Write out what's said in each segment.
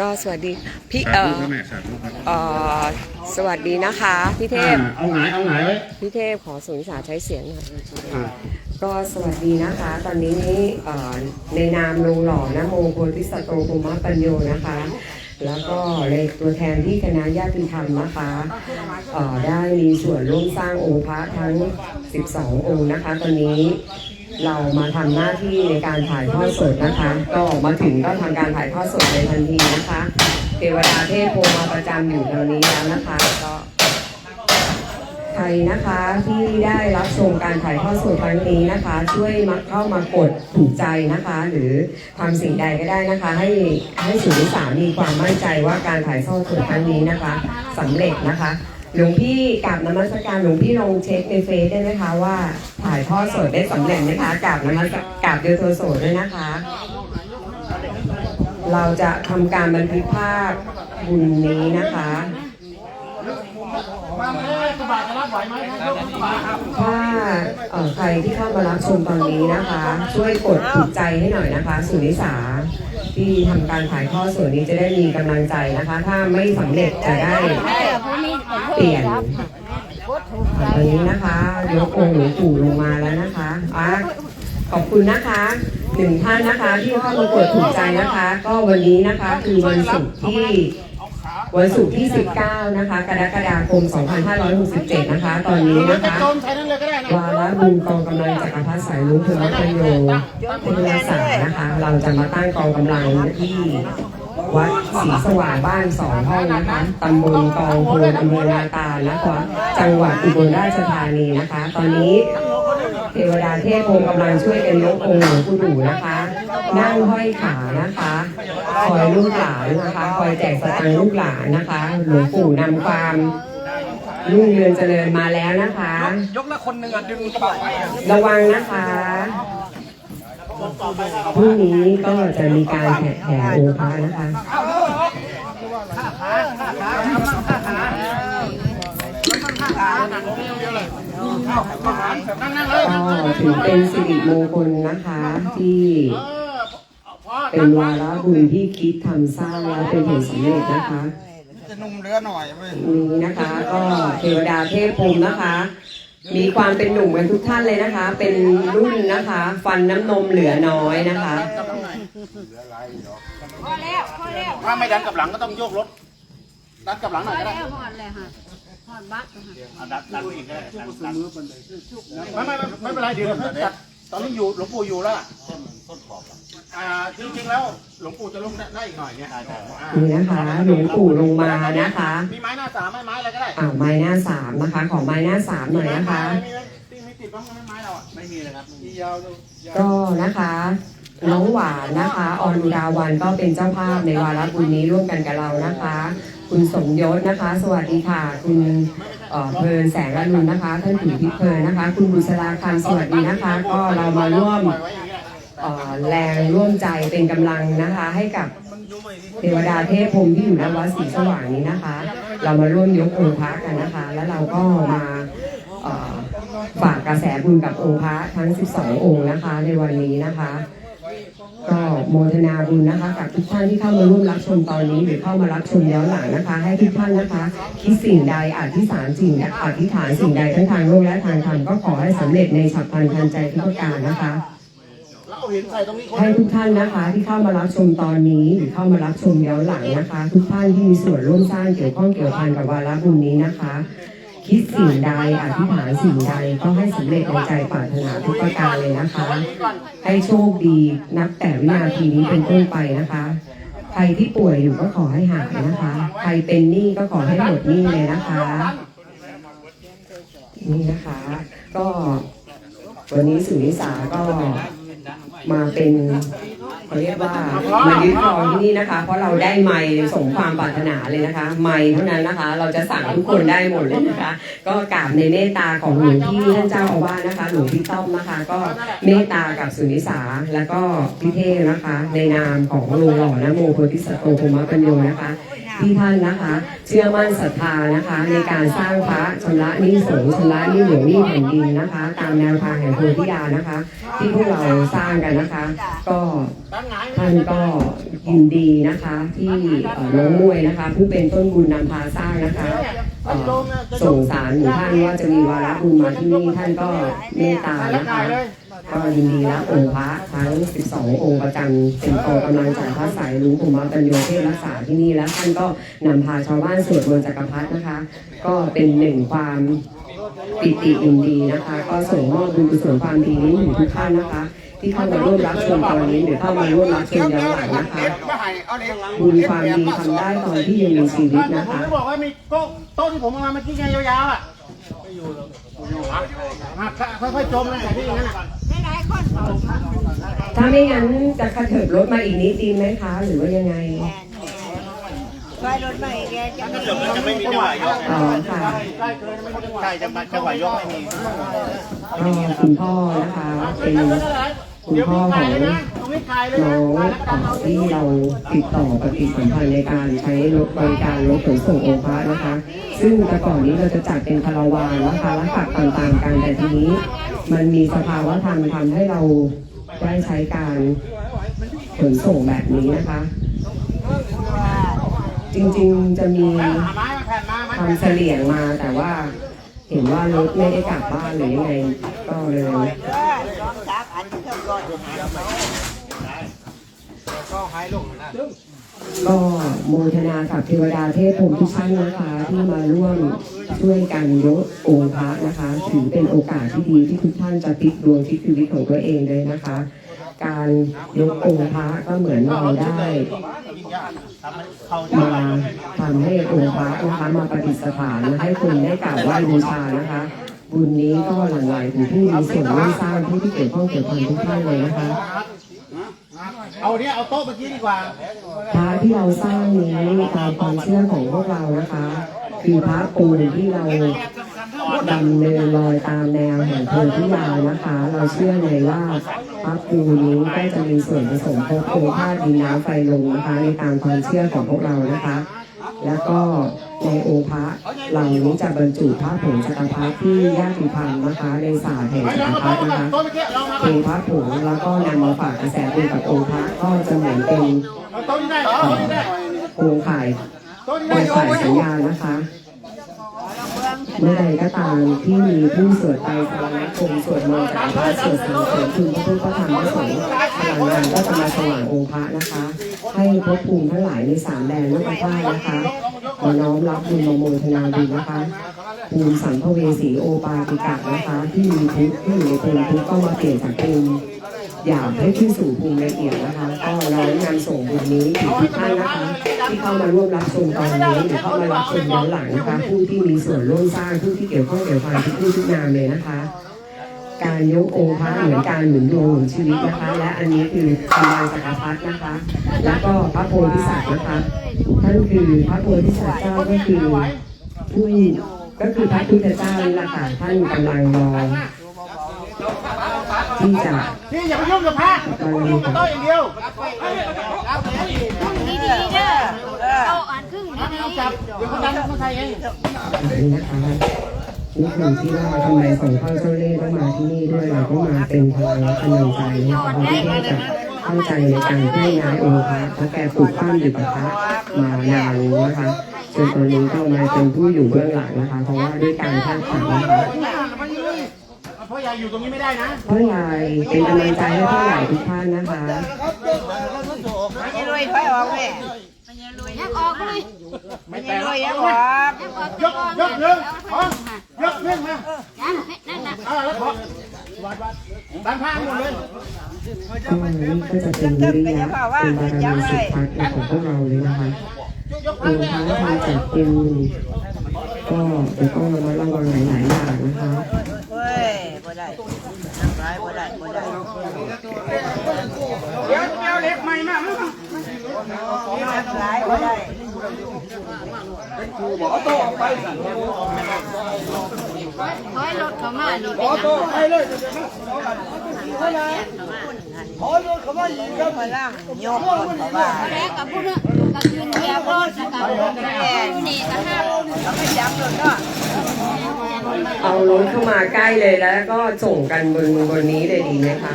ก็สวัสดีพี่สาเอ่ธุอพระแม่สาธุครับเอ่อสวัสดีนะคะพี่เทพอ่าเอาหงายเอาหงายไว้พี่เทพขอสุนิสาใช้เสียงหน่อยอ่าก็สวัสดีนะคะ ตอนนี้เอ่อในนามลุงหล่อนะโมโพธิสัตว์โตภูมิปัญโยนะคะ แล้วก็ในตัวแทนที่คณะญาติธรรมนะคะเอ่อได้มีส่วนร่วมสร้างองค์พระทั้ง 12 องค์นะคะ ตอนนี้ เรามาทำหน้าที่ในการถ่ายทอดสดนะคะ ก็มาถึงก็ทำการถ่ายทอดสดในทันทีนะคะ เทวดาเทพโพมาประจำอยู่ตรงนี้แล้วนะคะก็ใครนะคะที่ได้รับชมการถ่ายทอดสดครั้งนี้นะคะ ช่วยมาเข้ามากดถูกใจนะคะ หรือทำสิ่งใดก็ได้นะคะ ให้ให้สุนิสามีความมั่นใจว่าการถ่ายทอดสดครั้งนี้นะคะสำเร็จนะคะ หลวงพี่กราบนมัสการหลวงพี่ลองเช็คในเฟซได้ไหมคะว่า ถ่ายทอดสดได้สำเร็จไหมคะกราบนมัสกราบเดลโทโสดด้วยนะคะ เราจะทำการบันทึกภาพบุญนี้นะคะถ้าใครที่เข้ามารับชมตอนนี้นะคะ ช่วยกดถูกใจให้หน่อยนะคะ สุนิสา ที่ทำการถ่ายทอดส่วนนี้จะได้มีกำลังใจนะคะ ถ้าไม่สำเร็จจะได้เปลี่ยนตอนนี้นะคะยกองค์หลวงปู่ลงมาแล้วนะคะอะขอบคุณนะคะหนึ่งท่านนะคะ ที่เข้ามากดถูกใจนะคะ ก็วันนี้นะคะคือวันศุกร์ที่ วันศุกร์ที่ 19 นะคะ กรกฎาคม 2567 นะคะ ตอนนี้นะคะ วาระบุญกองกำลังจักรพรรดิสายลุงเทวประโยเป็นรักษานะคะ เราจะมาตั้งกองกำลังที่วัดศรีสว่างบ้านสองห้องนะคะตำบลกองโพนอำเภอนาตาลนะคะจังหวัดอุบลราชธานีนะคะ ตอนนี้เทวดาเทพโพกำลังช่วยกันยกองค์หลวงปู่ดูนะคะ นั่งห้อยขานะคะ คอยลูกหลานนะคะ คอยแจกสตังค์ลูกหลานนะคะ หลวงปู่นำความรุ่งเรืองเจริญมาแล้วนะคะ ยกละคนหนึ่งอะดึงกระเป๋าไปอะระวังนะคะพรุ่งนี้ก็จะมีการแผ่แผ่องค์พระนะคะนั่งนั่งเลย ก็ถือเป็นสิริมงคลนะคะที่ เป็นวาระบุญที่คิดทำสร้างแล้วเป็นผลสำเร็จนะคะจะนุ่มเรือหน่อยเว้ยนี้นะคะ ก็เทวดาเทพพรหมนะคะ มีความเป็นหนุ่มกันทุกท่านเลยนะคะ เป็นรุ่นนะคะ ฟันน้ำนมเหลือน้อยนะคะพอแล้วพอแล้วถ้าไม่ดันกับหลังก็ต้องโยกรถดันกับหลังหพน่ออยก็ได้แล้วพอแล้วค่ะพอบักค่ะดันดันอีกก็ได้ไม่ไม่ไม่ไม่เป็นไรเดี๋ยวเราจัดตอนนี้อยู่หลวงปู่อยู่แล้วต้นขอบ อ่าจริงๆแล้วหลวงปู่จะลงได้อีกหน่อยเนี่ยนี่นะคะหลวงปู่ลงมานะคะ มีไม้หน้าสามไม้ไม้อะไรก็ได้อ่าไม้หน้าสามนะคะ ขอไม้หน้าสามหน่อยนะคะ มีไหมมีไหมติดบ้างไหมไม้เราอะไม่มีเลยครับมียาวดูก็นะคะน้องหวานนะคะออนอุราวันก็เป็นเจ้าภาพในวาระบุญนี้ร่วมกันกับเรานะคะ คุณสมยศนะคะ สวัสดีค่ะ คุณเอ่อเพลินแสงอรุณนะคะ ท่านถือพิเพลินนะคะ คุณบุษราคำสวัสดีนะคะ ก็เรามาร่วม ปล่อยไว้อย่างเงี้ยเอ่อ แรงร่วมใจเป็นกำลังนะคะ ให้กับเทวดาเทพพรมที่อยู่ณวัดศรีสว่างนี้นะคะ เรามาร่วมยกองค์พระกันนะคะ แล้วเราก็มาฝากกระแสบุญกับองค์พระทั้ง 12 องค์นะคะ ในวันนี้นะคะ ก็โมทนาบุญนะคะกับทุกท่านที่เข้ามาร่วมรับชมตอนนี้หรือเข้ามารับชมย้อนหลังนะคะ ให้ทุกท่านนะคะ คิดสิ่งใดอธิษฐานสิ่งอธิษฐานสิ่งใดทั้งทางโลกและทางธรรมก็ขอให้สำเร็จในฉับพลันทันใจทุกประการนะคะ เหินใส่ตรงนี้คนให้ทุกท่านนะคะ ที่เข้ามารับชมตอนนี้หรือเข้ามารับชมย้อนหลังนะคะ ทุกท่านที่มีส่วนร่วมสร้างเกี่ยวข้องเกี่ยวพันกับวาระบุญนี้นะคะ คิดสิ่งใดอธิษฐานสิ่งใดก็ให้สำเร็จในใจปรารถนาทุกประการเลยนะคะ ให้โชคดีนับแต่วินาทีนี้เป็นต้นไปนะคะใครที่ป่วยอยู่ก็ขอให้หายนะคะ ใครเป็นหนี้ก็ขอให้หมดหนี้เลยนะคะ นี่นะคะ ก็วันนี้สุนิสาก็ มาเป็นเขาเรียกว่ามายึดครองที่นี่นะคะ เพราะเราได้ไม้สมความปรารถนาเลยนะคะไม้เท่านั้นนะคะ เราจะสั่งทุกคนได้หมดเลยนะคะ ก็กราบในเมตตาของหลวงพี่ท่านเจ้าอาวาสนะคะหลวงพี่ต้อมนะคะ ก็เมตตากับสุนิสาแล้วก็พี่เทพนะคะ ในนามของลุงหล่อนะโมโพธิสัตว์โตภูมิปัญโยนะคะ ที่ท่านนะคะ เชื่อมั่นศรัทธานะคะ ในการสร้างพระชำระหนี้สงฆ์ชำระหนี้หลวงหนี้แผ่นดินนะคะ ตามแนวทางแห่งโพธิญาณนะคะ ที่พวกเราสร้างกันนะคะ ก็ท่านก็ยินดีนะคะที่น้องมวยนะคะ ผู้เป็นต้นบุญนำพาสร้างนะคะส่งสารถึงท่านว่าจะมีวาระบุญมาที่นี่ท่านก็เมตตาแล้วนะคะ ก็ยินดีรับองค์พระทั้ง 12 องค์ประจำเป็นกองกำลังจากพระสายหลุงมาปัญโยเทศรักษาที่นี่แล้วท่านก็นำพาชาวบ้านสวดมนต์จักรพรรดินะคะ ก็เป็นหนึ่งความปิติยินดีนะคะ ก็ส่งมอบบุญกุศลความดีนี้ถึงทุกท่านนะคะ ที่เข้ามาร่วมรับชมตอนนี้หรือเข้ามาร่วมรับชมย้อนหลังนะคะ บุญความดีทำได้ตอนที่ยังมีชีวิตนะผมคะจะบอกว่ามีโต๊ะโต๊ะที่ผมเอามาเมื่อกี้ไงยาวๆอะหักค่อยๆจมนะแต่ที่อย่างนั้นหลายๆคนเขา ถ้าไม่งั้นจะกระเถิบรถมาอีกนิดดีไหมคะ หรือว่ายังไงไปรถมาอีกแล้วจะไม่จะไม่มีจังหวะยกอ๋อค่ะใกล้เกินไม่มีจังหวะใช่จะมาจังหวะยกไม่มีก็คุณพ่อนะคะเป็น คุณพ่อของตรถ่ายเลยน้นะองเอ่อที่เราติดต่อปฏิสัมพันธ์ในการใช้รถบริการรถขนส่งองค์พระนะคะ ซึ่งแต่ก่อนนี้เราจะจัดเป็นคาราวานนะคะและขับต่างๆกันแต่ทีนี้ มันมีสภาวะธรรมทำให้เราได้ใช้การขนส่งแบบนี้นะคะ จริงๆจะมีไม้มาแผ่นมาไม้ทำเสลี่ยงมาแต่ว่าเห็นว่ารถไม่ได้กลับบ้านหรือยังไงก็เลย ร้องจับอันเครื่องรถ ก็โมทนากับเทวดาเทพพรหมทุกท่านนะคะ ที่มาร่วมช่วยกันยกองค์พระนะคะถือเป็นโอกาสที่ดีที่ทุกท่านจะพลิกดวงพลิกชีวิตของตัวเองเลยนะคะ การยกองค์พระก็เหมือนเราได้มาทำให้องค์พระนะคะมาประดิษฐานให้คนได้กราบไหว้บูชานะคะบุญนี้ก็หลั่งไหลถึงผู้มีส่วนร่วมสร้างผู้ที่เกี่ยวข้องเกี่ยวพันทุกท่านเลยนะคะ เอาเนี้ยเอาโต๊ะเมื่อกี้ดีกว่าพระที่เราสร้างนี้ตามความเชื่อของพวกเรานะคะคือพระปูนที่เราดำเนินรอยตามแนวแห่งโพธิญาณนะคะ เราเชื่อเลยว่าพระปูนี้ก็จะมีส่วนผสมของโคธาตุดินน้ำไฟลมนะคะ ในตามความเชื่อของพวกเรานะคะ แล้วก็ ในองค์พระเหล่านี้จะบรรจุพระผงจักรพรรดิที่ญาติพันธ์นะคะในศาสตร์แห่งไปจักองรพรรดิโต๊ะนะคะโต๊ะเมื่อพระผงแล้วก็นำมาฝากกระแสบุญกับองค์พระก็จะเหมือนเป็นโครงข่ายโต๊ะนี้โครงข่ายสัญญานะคะเมื่อใดก็ตามที่มีผู้สวดไปสารณคมสวดมนต์จากพระสวดสรรเสริญคุณพระพุทธธรรมพระสงฆ์พลังงานก็จะมาสว่างองค์พระนะคะ ให้ภพภูมิทั้งหลายในสามแดนโลกธาตุนะคะขอน้อมรับบุญมาโมทนาบุญนะคะภูมิสัมภเวสีโอปาติกะนะคะ ที่มีทุกข์ที่อยู่ในภูมิทุกข์ก็มาเปลี่ยนจากภูมิอยากให้ขึ้นสู่ภูมิละเอียดนะคะก็น้อมนำส่งบุญนี้ถึงทุกท่านนะคะ ที่เข้ามาร่วมรับชมตอนนี้หรือเข้ามารับชมย้อนหลังนะคะ ผู้ที่มีส่วนร่วมสร้างผู้ที่เกี่ยวข้องเกี่ยวพันทุกผู้ทุกนามเลยนะคะ การยกองค์พระเหมือนการหมุนดวงหมุนชีวิตนะคะ และอันนี้คือกำลังจักรพรรดินะคะ แล้วก็พระโพธิสัตว์นะคะท่านคือพระโพธิสัตว์เจ้าก็คือผู้ก็คือพระพุทธเจ้านี่แหละค่ะท่านกำลังรอที่จะพี่อย่าไปยุ่งกับพระยุ่งกับโต๊ะอย่างเดียวดีๆเด้อเอาอันครึ่งดีจับเดี๋ยวเขาดันเขาใส่เอง นี่คือที่ว่าทำไมสองข้าเจ้าเล่ห์ต้องมาที่นี่ด้วยเราก็มาเป็นพลังและกำลังใจนะคะเพราะที่จะเข้าใจในการเคลื่อนย้ายองค์พระเพราะแกปลูกปั้นอยู่กับพระมานานนะคะจนตอนนี้ก็มาเป็นผู้อยู่เบื้องหลังนะคะ เพราะว่าด้วยการคาดฝันนะคะเพราะยายอยู่ตรงนี้ไม่ได้นะพ่อใหญ่เป็นกำลังใจให้พ่อใหญ่ทุกท่านนะคะๆยังรวยถอยออกแม่ยังออกเลย ไม่ยัแต่งรละวยยังออกยกยกหนึ่งอ๋อยกหนึ่งมาอ่าแล้วขอดันผ้าหมดเลยก็นี่ก็จะเป็นวิริยะเป็นบารมีสุดพักของพวกเราเลยนะคะยกรวมทั้งทำจากเป็นก็เดี๋ยวต้องระมัดระวังหลายๆอย่างนะคะเฮ้ยบ่ได้น้ำลายบ่ได้บ่ได้เดี๋ยวเดี๋ยวเล็กใหม่มามั้งน้ำลายบ่ได้ ถอยรถเข้ามานี่เป็นหยังไปเลยถอรถเข้ามาอีกครับพลังยกเข้ามาแล้วกับผู้นึงก็ยืนเหยียบรถนะครับเราไม่จับเลยเนาะเอารถเข้ามาใกล้เลยแล้วก็ส่งกันบนบนนี้เลยดีไหมคะ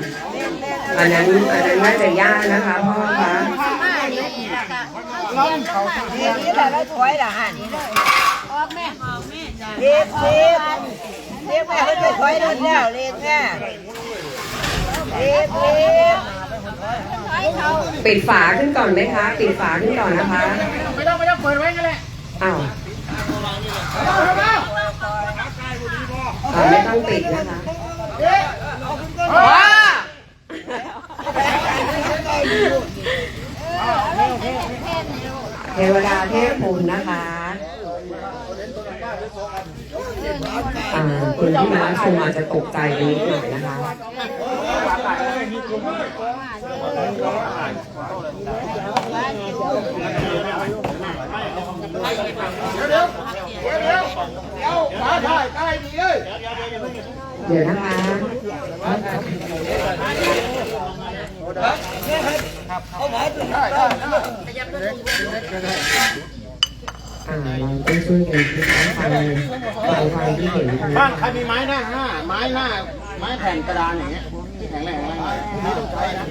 อันนั้นอันนั้นน่าจะยากนะคะพ่อคะเรีย นนี่แหละเราถอยละหันเรียกเรียกเรียกแม่เพิ่นไปถอยรถแล้วเรียกแม่เรียกเรียกปิดฝาขึ้นก่อนไหมคะ ปิดฝาขึ้นก่อนนะคะ ไม่ต้องไม่ต้องเปิดไว้กันแหละอ้าวไม่ต้องปิดนะคะว้า เทวดาเทพภูมินะคะอ่าคนที่มาชมอาจจะตกใจนิดหน่อยนะคะเดี๋ยวเดี๋ยวเดี๋ยวมาได้ใกล้ดีเลยเดี๋ยวนะคะ อ่างช่วยกันคิดนะฟังฟังความที่เห็นกันบ้านใครมีไม้หน้าหน้าไม้หน้า ไม้แผ่นกระดานอย่างเงี้ยที่แข็งแรงแรงไม่ต้องใช้นะ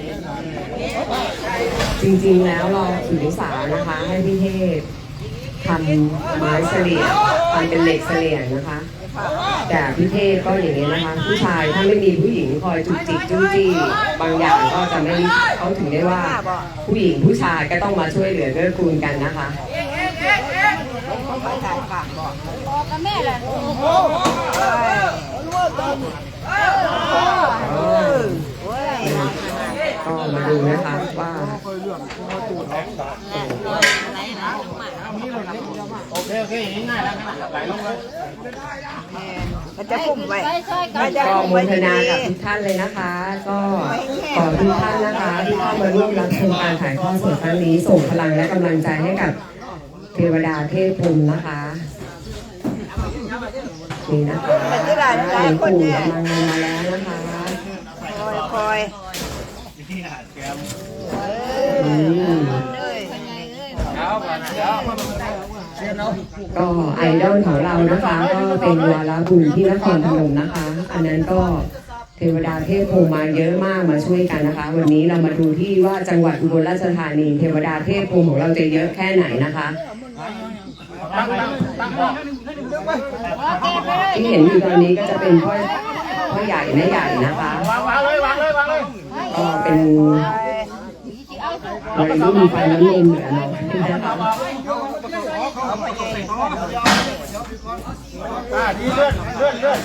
จริงๆแล้วเราถือสานะคะให้พี่เทพทำไม้เสลี่ยงทำเป็นเหล็กเสลี่ยงนะคะ แต่พี่เทพก็อย่างนี้นะคะ ผู้ชายถ้าไม่มีผู้หญิงคอยจุกจิกจู้จี้บางอย่างก็จะไม่เขาถึงได้ว่า ผู้หญิงผู้ชายก็ต้องมาช่วยเหลือเกื้อกูลกันนะคะไปถ่ายปากบอกบอกกับแม่ล่ะก็มาดูนะคะว่า โอเคโอเคอย่างนี้ง่ายแล้วไหลลงเลยมันจะพุ่มไว้ช่วยๆกันมันจะก็พุ่มโมไว้ทดีนากับทุกท่านเลยนะคะ ก็ขอทุกท่านนะคะที่เข้ามาร่วมรับชมการถ่ายทอดสดครั้งนี้ส่งพลังและกำลังใจให้กับเทวดาเทพพรหมนะคะนี่นะคะหลวงปู่กำลังมาแล้วนะคะคอยคอยอืมเลย ก็ไอดอลของเรานะคะ ก็เป็นวาลบุญที่นครพนมนะคะ อันนั้นก็เทวดาเทพพมาเยอะมากมาช่วยกันนะคะ วันนี้เรามาดูที่ว่าจังหวัดอุบลราชธานี เทวดาเทพพของเราจะเยอะแค่ไหนนะคะที่เห็นอยู่ตอนนี้ก็จะเป็นพ่อพ่อใหญ่แม่ใหญ่นะคะวางวางเลยวางเลยวางเลยก็เป็นวัยรุ่นฟันน้ำนมเหลือน้อยนะคะอ่าดีเลื่อนเลื่อนเลื่อน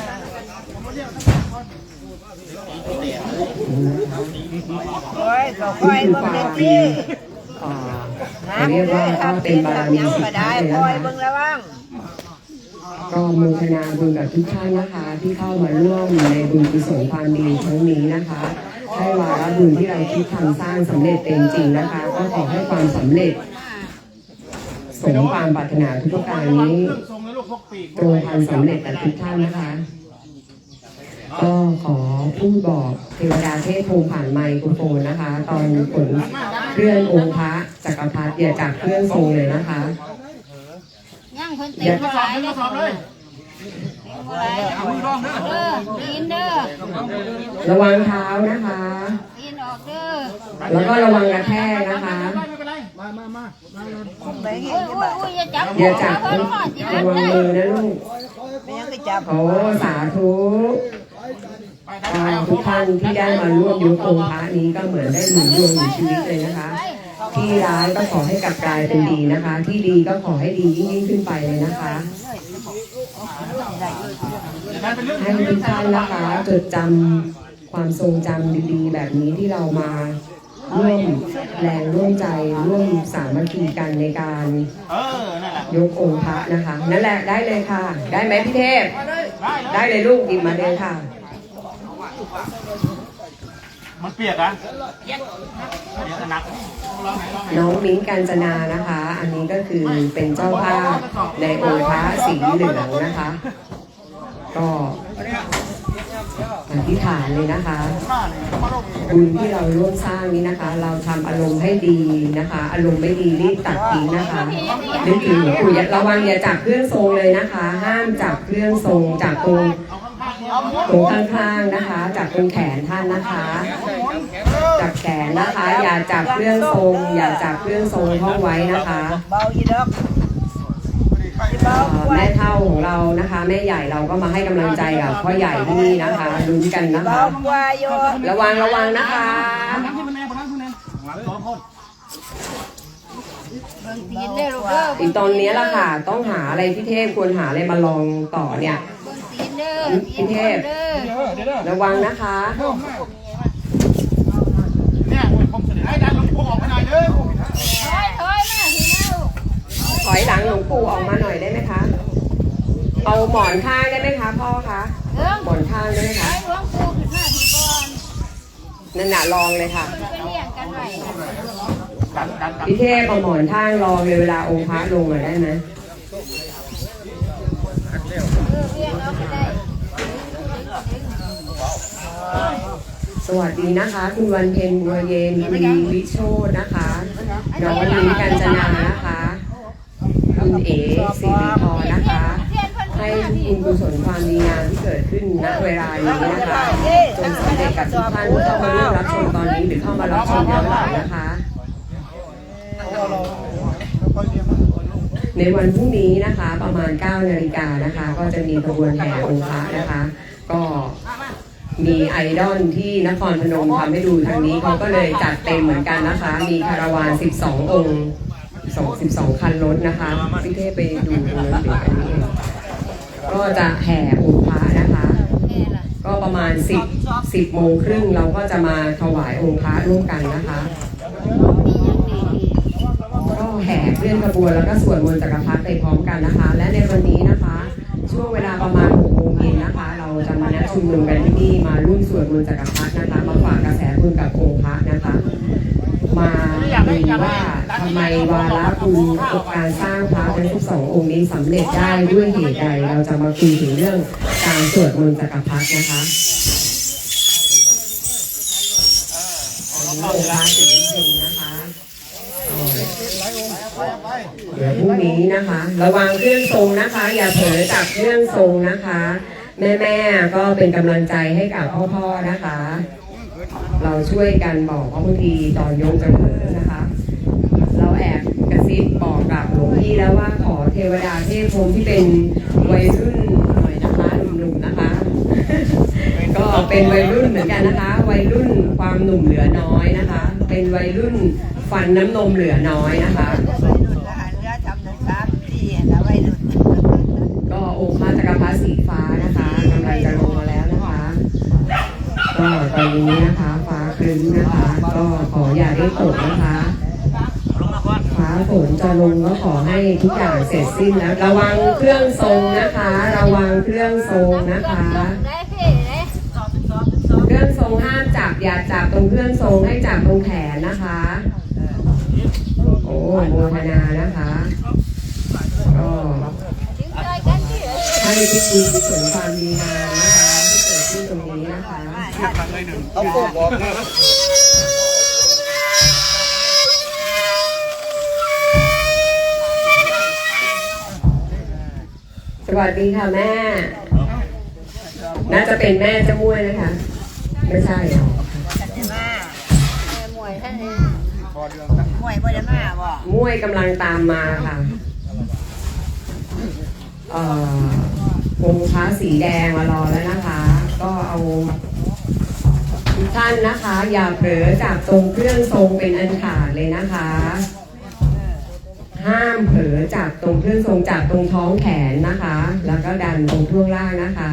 คอยก็คอยนี่คือเบิ่งความเด็กดีที่อ่าน้ำเรียกเลว่ายทำเป็เป็นนบารทำมียังสิก็ทได้ธิ์คนะอยคะเบิ่งระวังก็โมทนาบุญกับทุกท่านนะคะ ที่เข้ามาร่วมในบุญกุศลความดีครั้งนี้นะคะ ให้วาระบุญที่เราคิดทำสร้างสำเร็จเป็นจริงนะคะ ก็ขอให้ความสำเร็จสมความปรารถนาทุกประการนี้ทรงนะลูกพกปีกตรงความสำเร็จกับทุกท่านนะคะ ก็ขอพูดบอกเทวดาเทพภูมิผ่านไมโครโฟนนะคะ ตอนขนเคลื่อนองค์พระจักรพรรดิอย่าจับเครื่องทรงเลยนะคะย่างคนเต็มทดสอบเลยทดส อบเลยเด้อกินเด้อระวังเท้านะคะกินออกเด้อแล้วก็ระวังกระแทกนะคะไม่เป็นไรมามามามาเลยไปเห็อุ้นยที่อุ้ยบ้านอุ้ยอย่าจับอย่าจับเพราะว่าสิระมันวังได้มือนะลูกไม่ยังก็จับโอ้สาธุอ่าทุกท่านที่ได้มาร่วมยกองค์พระนี้ก็เหมือนได้หมุนดวงหมุนชีวิตเลยนะคะ ที่ร้ายก็ขอให้กลับกลายเป็นดีนะคะ ที่ดีก็ขอให้ดียิ่งยิ่งขึ้นไปเลยนะคะ ให้ทุกท่านนะคะจดจำความทรงจำดีๆ แบบนี้ที่เรามาร่วมแรงร่วมใจร่วมสามัคคีกันในการยกองค์พระนะคะ นั่นแหละได้เลยค่ะ ได้ไหมพี่เทพ ได้เลยลูกดิบมาเลยค่ะ มันเปียกอะเดี๋ยวจะนักน้องมิ้งกัญจนานะคะ อันนี้ก็คือเป็นเจ้าภาพในองค์พระสีเหลืองนะคะ ก็อธิษฐานเลยนะคะ บุญที่เราร่วมสร้างนี้นะคะ เราทำอารมณ์ให้ดีนะคะ อารมณ์ไม่ดีรีบตัดทิ้งนะคะนึกถึงหลวงปู่อย่าระวังอย่าจับเครื่องทรงเลยนะคะ ห้ามจับเครื่องทรงจากตรง ตรงข้างๆนะคะจากตรงแขนท่านนะคะ จับแขนนะคะ อย่าจับเครื่องทรง อย่าจับเครื่องทรงท่องไว้นะคะเบาอีดอกแม่เท่าของเรานะคะ แม่ใหญ่เราก็มาให้กำลังใจกับพ่อใหญ่ที่นี่นะคะลุ้นกันนะคะ ระวังระวังนะคะอีกตอนนี้ละค่ะ ต้องหาอะไรพี่เทพควรหาอะไรมาลองต่อเนี่ย ด้อพี่เทพ เด้อ ระวังนะคะเนี่ยผมเสนอให้ดันหลวงปู่ออกมาหน่อยเด้อถอยถอยมาทีนะลูกถอยหลังหลวงปู่ออกมาหน่อยได้ไหมคะ เอาหมอนข้างได้ไหมคะพ่อคะเบิ่งหมอนข้างได้ไหมถอคะยหลวงปู่ขึ้นมาทีก่อนนั่นน่ะลองเลยค่ะไปเลี้ยงกันไว้ดันดันดันพี่เทพเอาหมอนข้างลองเลยเวลาองค์พระลงมาได้ไหม วัสดีนะคะ คุณวันเพ็ญบัวเย็นคุณวิโชตนะคะน้องลินกัญจนานะคะ คุณเอ๋สิริพรนะคะ ให้ทุกบุญกุศลความดีงามที่เกิดขึ้นณเวลานี้นะคะจงสำเร็จกับทุกท่านที่เข้ามาร่วมรับชมตอนนี้หรือเข้ามารับชมย้อนหลังนะคะในวันพรุ่งนี้นะคะประมาณ9นาฬิกานะคะ ก็จะมีขบวนแห่องค์พระนะคะ ก็ มีไอดอลที่นครพนมทำให้ดูทางนี้เขาก็เลยจัดเต็มเหมือนกันนะคะ มีคาราวาน 12 องค์2 12คันรถนะคะพี่เทพไปดูเป็นกันนี้เองก็จะแห่องค์พระนะคะ ก็ประมาณ 10 10โมงครึ่งเราก็จะมาถวายองค์พระร่วมกันนะคะก็แห่เคลื่อนขบวนแล้วก็สวดมนต์จักรพรรดิไปพร้อมกันนะคะ และในวันนี้นะคะ ช่วงเวลาประมาณ ชุมนุมกันที่นี่มาร่วมสวดมนต์จักรพรรดินะคะ มาฝากกระแสบุญกับองค์พระนะคะ มาดูว่าทำไมวาระบุญกับการสร้างพระทั้ง12องค์นี้สำเร็จได้ด้วยเหตุใดเราจะมาคุยถึงเรื่องการสวดมนต์จักรพรรดินะคะอันนี้องค์พระสิริพงนะคะเดี๋ยวพรุ่งนี้นะคะ ระวังเครื่องทรงนะคะ อย่าเผลอจับเครื่องทรงนะคะ แม่ๆก็เป็นกำลังใจให้กับพ่อๆนะคะ เราช่วยกันบอกว่าบางทีตอนยกจะเผลอนะคะ เราแอบกระซิบบอกกับหลวงพี่แล้วว่าขอเทวดาเทพพรหมที่เป็นวัยรุ่นหน่อยนะคะหนุ่มๆนะคะ ก็เป็นวัยรุ่นเหมือนกันนะคะ วัยรุ่นความหนุ่มเหลือน้อยนะคะ เป็นวัยรุ่นฟันน้ำนมเหลือน้อยนะคะ วัยรุ่นทหารเรือทำหนึ่งสามสี่แล้ววัยรุ่น ก็องค์พระจักรพรรดิสีฟ้านะคะกำลังจะลงมาแล้วนะคะ ก็ตอนนี้นะคะฟ้าครึ้มนะคะ ก็ขออย่าได้ตกนะคะ ฟ้าฝนจะลงก็ขอให้ทุกอย่างเสร็จสิ้นแล้วระวังเครื่องทรงนะคะ ระวังเครื่องทรงนะคะ เครื่องทรงห้ามจับอย่าจับตรงเครื่องทรงให้จับตรงแขนนะคะ โอ้โมทนานะคะก็ใจกันที่ให้ทุกบุญกุศลความนะคะที่เกิดขึ้นตรงนี้นะคะ เอาพวกบอกสวัสดีค่ะแม่ น่าจะเป็นแม่เจะมุ้ยนะคะ ไม่ใช่หรอมาแม่มวยท่านนี้มวยบ่ได้มาบ่มุ้ยกำลังตามมาค่ะ เอ่องค์พระสีแดงมารอแล้วนะคะ ก็เอา ท่านนะคะ อย่าเผลอจากตรงเครื่องทรงเป็นอันขาดเลยนะคะ ห้ามเผลอจากตรงเครื่องทรงจากตรงท้องแขนนะคะ แล้วก็ดันตรงช่วงล่างนะคะ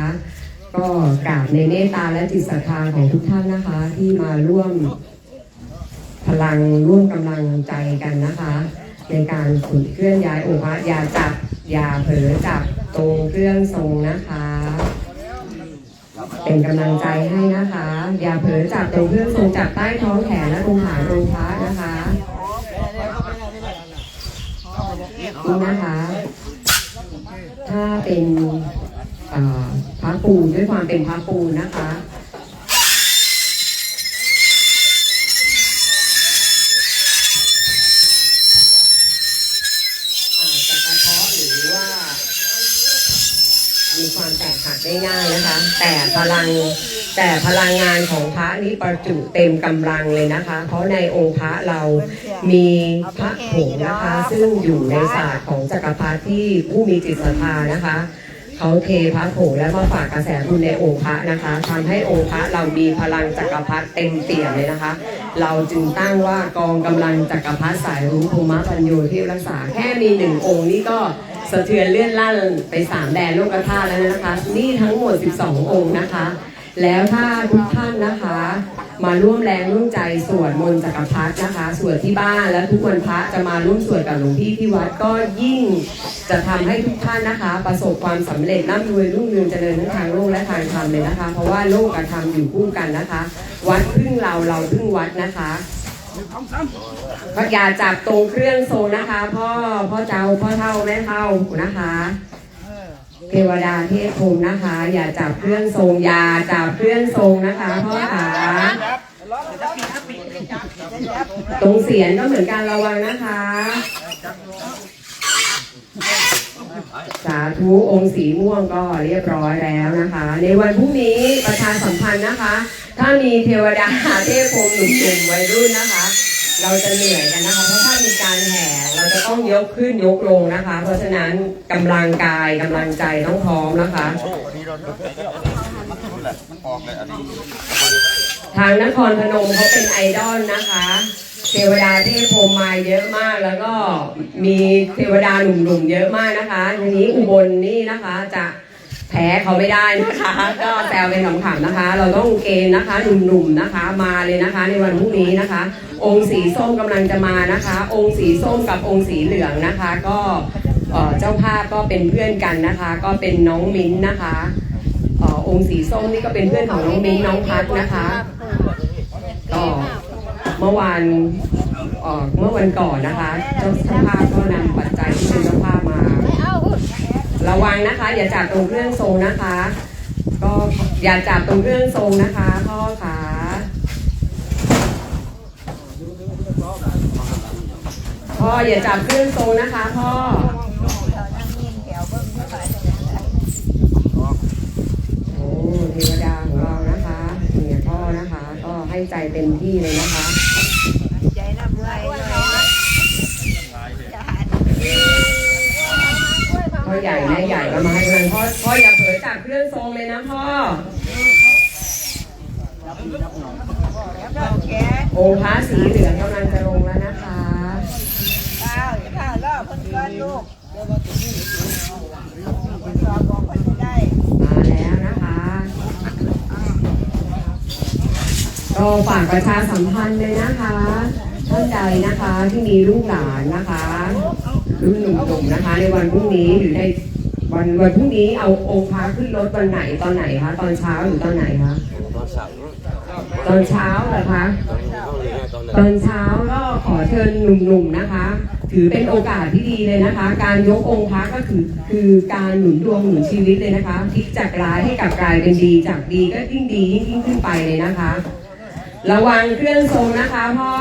ก็กราบในเมตตาและจิตศรัทธาของทุกท่านนะคะ ที่มาร่วมพลังร่วมกำลังใจกันนะคะ ในการขนเคลื่อนย้ายองค์พระอย่าจับอย่าเผลอจับตรงเครื่องทรงนะคะ เป็นกำลังใจให้นะคะ อย่าเผลอจับตรงเครื่องทรงจับใต้ท้องแขนและตรงฐานองพระนะคะนี่นะคะ ถ้าเป็นพระปูด้วยความเป็นพระปูนะคะ มีความแตกหักได้ง่ายนะคะ แต่พลังแต่พลังงานของพระนี้ประจุเต็มกำลังเลยนะคะ เพราะในองค์พระเรามีพระผงนะคะ ซึ่งอยู่ในศาสตร์ของจักรพรรดิที่ผู้มีจิตศรัทธานะคะเขาเทพระผงแล้วมาฝากกระแสบุญในองค์พระนะคะทำให้องค์พระเรามีพลังจักรพรรดิเต็มเปี่ยมเลยนะคะ เราจึงตั้งว่ากองกำลังจักรพรรดิสายรุ้งภูมิปัญโยที่รักษาแค่มีหนึ่งองค์นี่ก็ สะเทือนเลื่อนลั่นไปสามแดนโลกธาตุแล้วนะคะ นี่ทั้งหมด 12 องค์นะคะ แล้วถ้าทุกท่านนะคะ มาร่วมแรงร่วมใจสวดมนต์จักรพรรดินะคะสวดที่บ้านแล้วทุกวันพระจะมาร่วมสวดกับหลวงพี่ที่วัดก็ยิ่งจะทำให้ทุกท่านนะคะ ประสบความสำเร็จร่ำรวยรุ่งเรืองเจริญทั้งทางโลกและทางธรรมเลยนะคะ เพราะว่าโลกกับธรรมอยู่คู่กันนะคะ วัดพึ่งเราเราพึ่งวัดนะคะ ก็อย่าจับตรงเครื่องทรงนะคะ พ่อพ่อเจ้าพ่อเท่าแม่เท่านะคะเทวดาเทพพรหมนะคะ อย่าจับเครื่องทรงอย่าจับเครื่องทรงนะคะพ่อขาตรงเสียนก็เหมือนกันระวังนะคะ สาธุองค์สีม่วงก็เรียบร้อยแล้วนะคะ ในวันพรุ่งนี้ประชาสัมพันธ์นะคะ ถ้ามีเทวดาเทพพรหมหนุ่มๆวัยรุ่นนะคะ เราจะเหนื่อยกันนะคะ เพราะถ้ามีการแห่เราจะต้องยกขึ้นยกลงนะคะ เพราะฉะนั้นกำลังกายกำลังใจต้องพร้อมนะคะทางนครพนมเขาเป็นไอดอลนะคะเทวดาเทพพรมมาเยอะมากแล้วก็มีเทวดาหนุ่มๆเยอะมากนะคะ ทีนี้อุบลนี่นะคะจะ แพ้เขาไม่ได้นะคะ ก็แซวเป็นขำๆนะคะ เราต้องเกณฑ์นะคะหนุ่มๆนะคะ มาเลยนะคะ ในวันพรุ่งนี้นะคะ องค์สีส้มกำลังจะมานะคะ องค์สีส้มกับองค์สีเหลืองนะคะ ก็เจ้าภาพก็เป็นเพื่อนกันนะคะ ก็เป็นน้องมิ้นนะคะองค์สีส้มนี่ก็เป็นเพื่อนของน้องมิ้นน้องพัดนะคะก็เมื่อวานเมื่อวันก่อนนะคะ เจ้าเจ้าภาพก็นำปัจจัยที่เป็นเจ้าภาพมา ระวังนะคะ อย่าจับตรงเครื่องทรงนะคะ ก็อย่าจับตรงเครื่องทรงนะคะพ่อขาพ่ออย่าจับเครื่องทรงนะคะพ่อโอ้เทวดาของเรานะคะเนี่ยพ่อนะคะ ก็ให้ใจเต็มที่เลยนะคะใจน้ำไหลเลย พ่อใหญ่แม่ใหญ่ก็มาให้กำลังพ่อพ่ออย่าเผลอจับเครื่องทรงเลยนะพ่อแขนองค์พระสีเหลืองกำลังจะลงแล้วนะคะข้าวข้าวล่อคนก้อนลูกคนรอบอกคนจะได้มาแล้วนะคะก็ฝากประชาสัมพันธ์เลยนะคะท่านใดนะคะที่มีลูกหลานนะคะ รุ่นหนุ่มๆนะคะ ในวันพรุ่งนี้หรือในวันวันพรุ่งนี้เอาองค์พระขึ้นรถวันไหนตอนไหนคะ ตอนเช้าหรือตอนไหนคะตอนเช้าเหรอคะตอนเช้าก็ขอเชิญหนุ่มๆนะคะ ถือเป็นโอกาสที่ดีเลยนะคะ การยกองค์พระก็คือคือการหนุนดวงหนุนชีวิตเลยนะคะพลิกจากร้ายให้กลับกลายเป็นดีจากดีก็ยิ่งดียิ่งยิ่งขึ้นไปเลยนะคะ ระวังเครื่องทรงนะคะพ่อ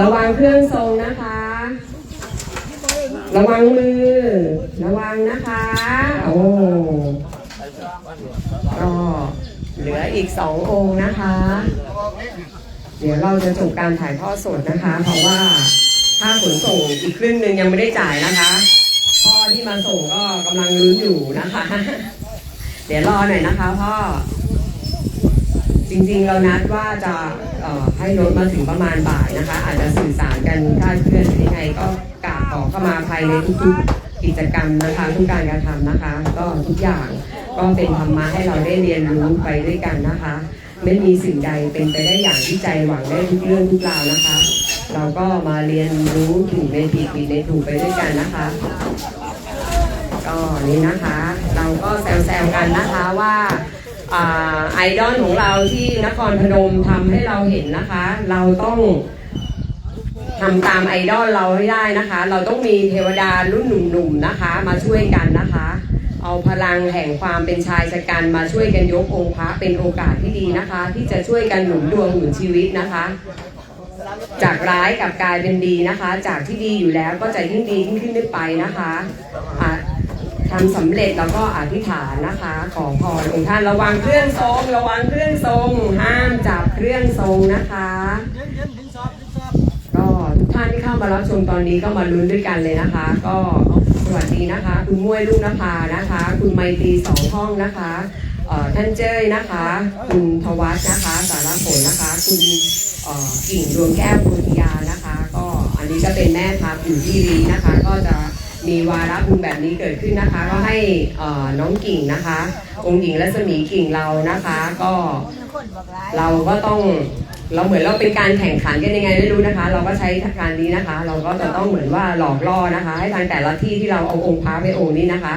ระวังเครื่องทรงนะคะ ระวังมือ ระวังนะคะ โอ้ก็เหลืออีกสององค์นะคะ เดี๋ยวเราจะจบการถ่ายทอดสดนะคะ เพราะว่าค่าขนส่งอีกครึ่งหนึ่งยังไม่ได้จ่ายนะคะ พ่อที่มาส่งก็กำลังลุ้นอยู่นะคะ เดี๋ยวรอหน่อยนะคะพ่อ จริงๆเรานัดว่าจะให้รถมาถึงประมาณบ่ายนะคะ อาจจะสื่อสารกันคลาดเคลื่อนยังไงก็กราบขอเข้ามาภายในทุกๆกิจกรรมนะคะทุกการกระทำนะคะ ก็ทุกอย่างก็เป็นธรรมะให้เราได้เรียนรู้ไปด้วยกันนะคะ ไม่มีสิ่งใดเป็นไปได้อย่างที่ใจหวังได้ทุกเรื่องทุกราวนะคะ เราก็มาเรียนรู้ถูกในผิดผิดในถูกไปด้วยกันนะคะก็นี่นะคะ เราก็แซวๆกันนะคะว่า ไอดอลของเราที่นครพนมทำให้เราเห็นนะคะ เราต้องทำตามไอดอลเราให้ได้นะคะ เราต้องมีเทวดารุ่นหนุ่มๆนะคะ มาช่วยกันนะคะ เอาพลังแห่งความเป็นชายชะกันมาช่วยกันยกองค์พระเป็นโอกาสที่ดีนะคะ ที่จะช่วยกันหนุนดวงหนุนชีวิตนะคะ จากร้ายกลับกลายเป็นดีนะคะ จากที่ดีอยู่แล้วก็จะยิ่งดียิ่งขึ้นไปนะคะะ ทำสำเร็จแล้วก็อธิษฐานนะคะ ขอพรองค์ท่านระวังเครื่องทรง ระวังเครื่องทรง ห้ามจับเครื่องทรงนะคะก็ทุกท่านที่เข้ามารับชมตอนนี้ก็มาลุ้นด้วยกันเลยนะคะ ก็สวัสดีนะคะ คุณมุ้ยลูกนภานะคะ คุณไมตรีสองห้องนะคะเอ่อท่านเจ้ยนะคะ คุณทวัฒนะคะ สารผลนะคะ คุณเอ่อกิ่งดวงแก้วปุญญานะคะ ก็อันนี้ก็เป็นแม่ทัพอยู่ที่รีนะคะ ก็จะ มีวาระบุญแบบนี้เกิดขึ้นนะคะ ก็ให้น้องกิ่งนะคะ องค์หญิงรัศมีกิ่งเรานะคะ ก็เราก็ต้องเราเหมือนเราเป็นการแข่งขันกันยังไงไม่รู้นะคะ เราก็ใช้การนี้นะคะ เราก็จะต้องเหมือนว่าหลอกล่อนะคะ ให้ทางแต่ละที่ที่เราเอาองค์พระไปองค์นี้นะคะ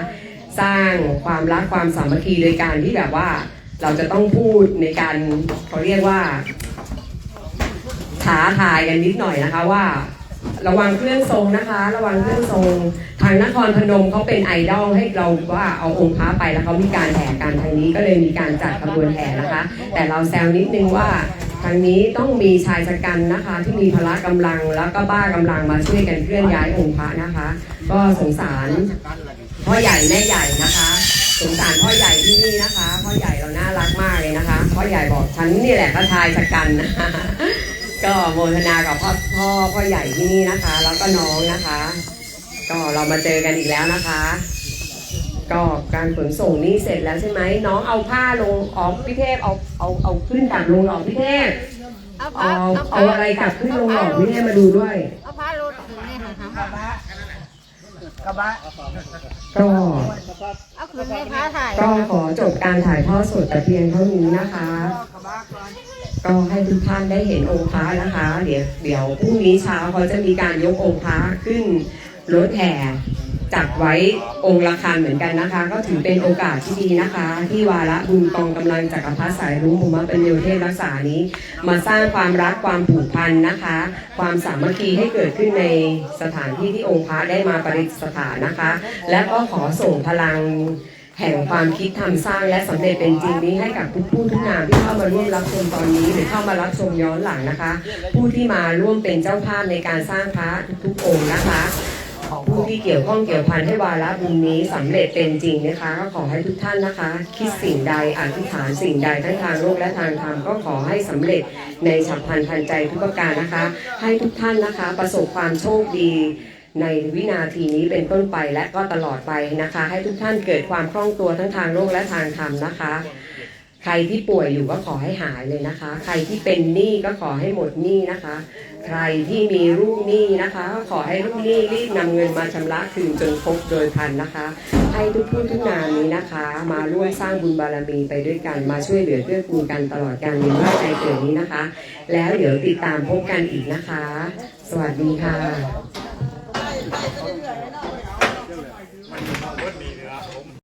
สร้างความรักความสามัคคีโดยการที่แบบว่าเราจะต้องพูดในการเขาเรียกว่าท้าทายกันนิดหน่อยนะคะว่า ระวังเครื่องทรงนะคะ ระวังเครื่องทรง ทางนครพนมเขาเป็นไอดอลให้เราว่าเอาองค์พระไปแล้วเขามีการแห่กันทางนี้ก็เลยมีการจัดขบวนแห่นะคะ แต่เราแซวนิดนึงว่าทางนี้ต้องมีชายชะกันนะคะ ที่มีพละกำลังแล้วก็บ้ากำลังมาช่วยกันเคลื่อนย้ายองค์พระนะคะ ก็สงสารพ่อใหญ่แม่ใหญ่นะคะสงสารพ่อใหญ่ที่นี่นะคะ พ่อใหญ่เราน่ารักมากเลยนะคะ พ่อใหญ่บอกฉันนี่แหละก็ชายชะกันนะคะ ก็โมทนากับพ่อพ่อพ่อใหญ่ที่นี่นะคะ แล้วก็น้องนะคะ ก็เรามาเจอกันอีกแล้วนะคะ ก็การขนส่งนี่เสร็จแล้วใช่ไหมน้องเอาผ้าลงออกพี่เทพเอาเอาเอาขึ้นกลับลงหลอกพี่เทพเอาเอาผ้าเอาอะไรกลับขึ้นลงหลอกพี่เทพมาดูด้วยเอาผ้าโรดถึงเนี่ยหากระบะกระบะก็เอาคืนในผ้าถ่ายก็ขอจบการถ่ายทอดสดแต่เพียงเท่านี้นะคะ ก็ให้ทุกท่านได้เห็นองค์พระนะคะ เดี๋ยวเดี๋ยวพรุ่งนี้เช้าเขาจะมีการยกองค์พระขึ้นรถแห่จัดไว้องค์ละคันเหมือนกันนะคะ ก็ถือเป็นโอกาสที่ดีนะคะ ที่วาระบุญกองกำลังจักรพรรดิสายรุ้งภูมิเป็นโยเทพรักษานี้ มาสร้างความรักความผูกพันนะคะ ความสามัคคีให้เกิดขึ้นในสถานที่ที่องค์พระได้มาประดิษฐานนะคะ และก็ขอส่งพลัง แห่งความคิดทำสร้างและสำเร็จเป็นจริงนี้ให้กับทุกผู้ทุกนามที่เข้ามาร่วมรับชมตอนนี้ หรือเข้ามารับชมย้อนหลังนะคะ ผู้ที่มาร่วมเป็นเจ้าภาพในการสร้างพระทุกๆองค์นะคะของผู้ที่เกี่ยวข้องเกี่ยวพันให้วาระบุญนี้สำเร็จเป็นจริงนะคะก็ขอให้ทุกท่านนะคะ คิดสิ่งใดอธิษฐานสิ่งใดทั้งทางโลกและทางธรรมก็ขอให้สำเร็จในฉับพลันทันใจทุกประการนะคะ ให้ทุกท่านนะคะ ประสบความโชคดี ในวินาทีนี้เป็นต้นไปและก็ตลอดไปนะคะ ให้ทุกท่านเกิดความคล่องตัวทั้งทางโลกและทางธรรมนะคะ ใครที่ป่วยอยู่ก็ขอให้หายเลยนะคะ ใครที่เป็นหนี้ก็ขอให้หมดหนี้นะคะ ใครที่มีลูกหนี้นะคะก็ขอให้ลูกหนี้รีบนำเงินมาชำระคืนจนครบโดยพันนะคะ ให้ทุกผู้ทุกนามนี้นะคะ มาร่วมสร้างบุญบารมีไปด้วยกันมาช่วยเหลือเกื้อกูลกันตลอดการเรียนว่าใจเกิดนี้นะคะ แล้วเดี๋ยวติดตามพบกันอีกนะคะ สวัสดีค่ะ 太这个惹人了。